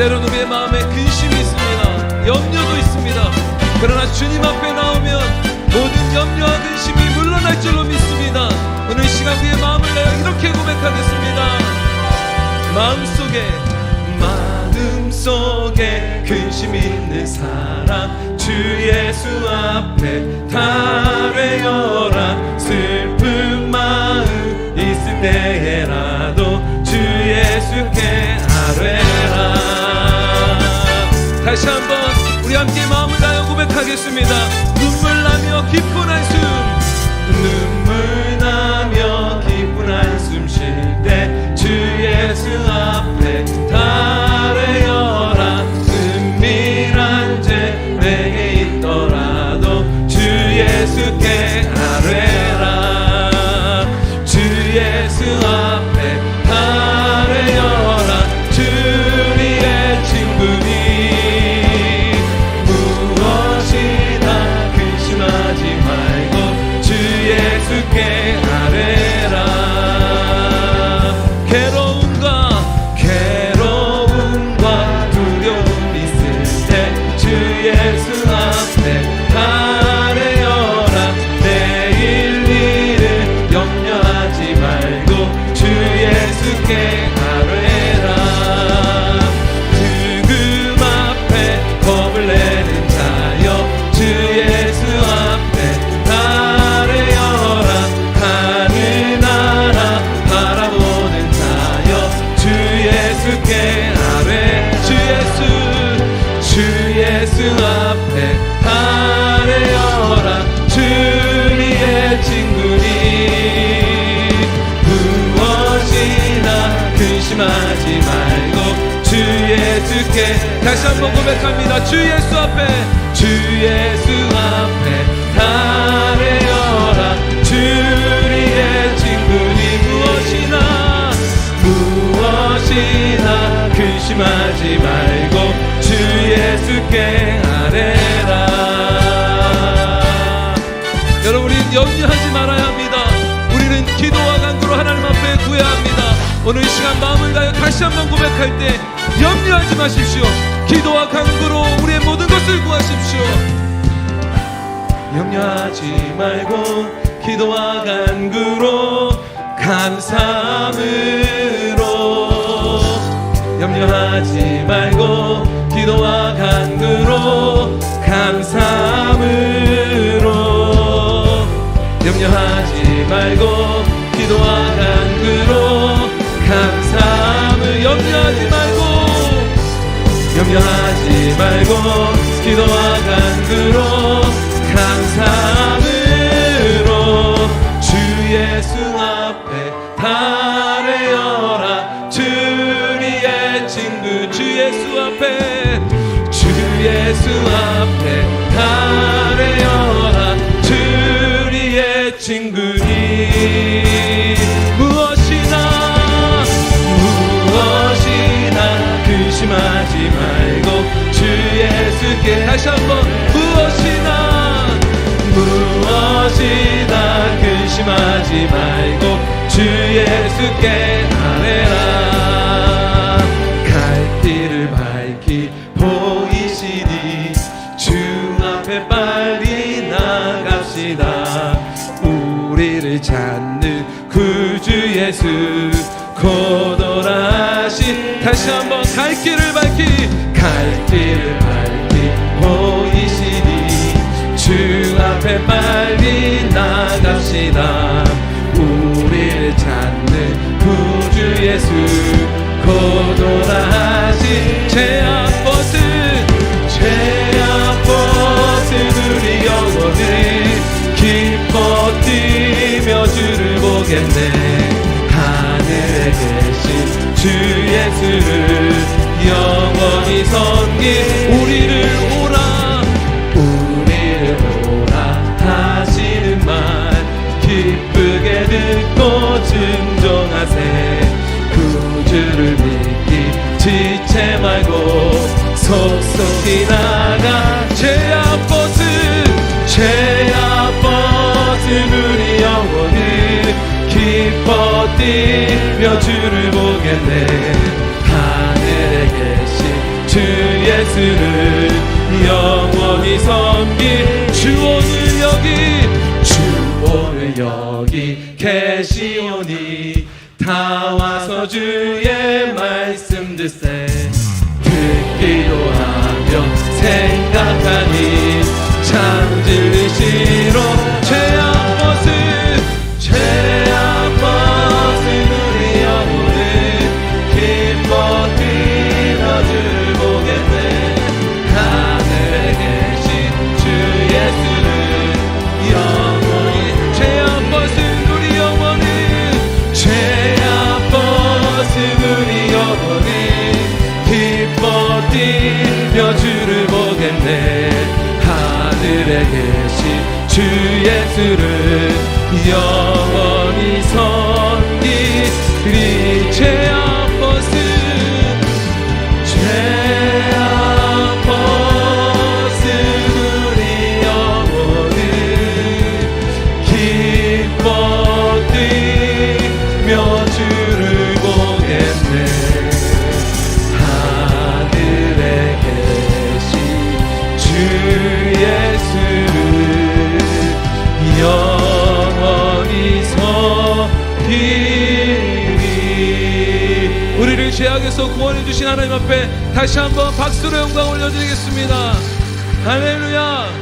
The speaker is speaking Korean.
때로는 우리의 마음에 근심이 있습니다. 염려도 있습니다. 그러나 주님 앞에 나오면 모든 염려와 근심이 물러날 줄로 믿습니다. 오늘 이 시간 우리의 마음을 내어 이렇게 고백하겠습니다. 마음속에 마음속에 근심 있는 사람 주 예수 앞에 달 다시 한번 우리 함께 마음을 다하여 고백하겠습니다. 눈물 나며 기쁜 한숨. 눈물 나며 기쁜 한숨 쉴 때 주 예수 앞에 달 예수 앞에 달래어라. 주리의 친구니. 무엇이나 근심하지 말고 주 예수께 다시 한번 고백합니다. 주 예수 앞에 주 예수 앞에 달래어라. 주리의 친구니. 무엇이나 무엇이나 근심하지 말고 주 예수께 아뢰라. 여러분 우리는 염려하지 말아야 합니다. 우리는 기도와 간구로 하나님 앞에 구해야 합니다. 오늘 이 시간 마음을 다해 다시 한번 고백할 때 염려하지 마십시오. 기도와 간구로 우리의 모든 것을 구하십시오. 염려하지 말고 기도와 간구로 감사함으로. 염려하지 말고 기도와 간구로 감사함으로. 염려하지 말고 기도와 간구로 감사함을 염려하지 말고. 염려하지 말고 기도와 간구로 예수 앞에 주 예수 앞에 달래어라. 주리의 친구니. 무엇이나 무엇이나 근심하지 말고 주 예수께 다시 한번 무엇이나 무엇이나 근심하지 말고 주 예수께 찾는 구주 예수 고돌하신 다시 한번 갈 길을 밝히 갈 길을 밝히 보이시니. 주 앞에 빨리 나갑시다. 우리를 찾는 구주 예수 고돌하신 죄악 영원히 섬기 우리를 오라. 우리를 오라. 하시는 말 기쁘게 듣고 순종하세. 구주를 믿기 지체 말고 속속히 나가 죄악 벗은 죄악 벗은 우리 영혼을 기뻐 뛰며 주를 보겠네 계신 예수를 영원히 섬길 주 오늘 여기 주 오늘 여기 계시오니 다 와서 주의 말씀 듣세. 듣기도 하며 생각하니 참 진리시 뛰며 주를 보겠네. 하늘에 계신 주 예수를 영원히 섬 죄악에서 구원해 주신 하나님 앞에 다시 한번 박수로 영광 올려드리겠습니다. 할렐루야